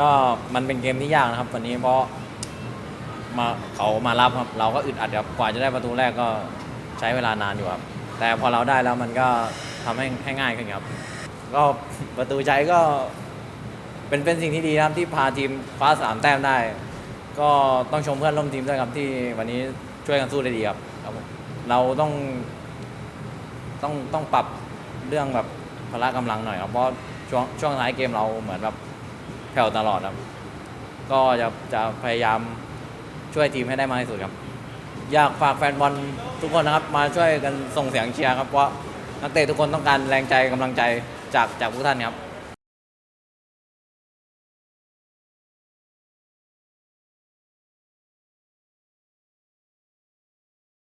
ก็มันเป็นเกมที่ยากนะครับวันนี้เพราะมาเขามารับครับ เราก็อึดอัดครับกว่าจะได้ประตูแรกก็ใช้เวลานานอยู่ครับ แต่พอเราได้แล้วมันก็ทำให้ให้ง่ายขึ้นครับ ก็ประตูใจก็เป็นเป็นสิ่งที่ดีนะครับที่พาทีมคว้าสามแต้มได้ ก็ต้องชมเพื่อนร่วมทีมด้วยครับที่วันนี้ช่วยกันสู้ได้ดีครับครับผมเราต้องต้องต้องปรับเรื่องแบบพละกำลังหน่อยครับเพราะช่วงช่วงท้ายเกมเราเหมือนแบบ ผ่วตลอดครับ ก็จะจะพยายามช่วยทีมให้ได้มากที่สุดครับ อยากฝากแฟนบอลทุกคนนะครับ มาช่วยกันส่งเสียงเชียร์ครับเพราะนักเตะทุกคนต้องการแรงใจกำลังใจจากจากพวกท่านครับ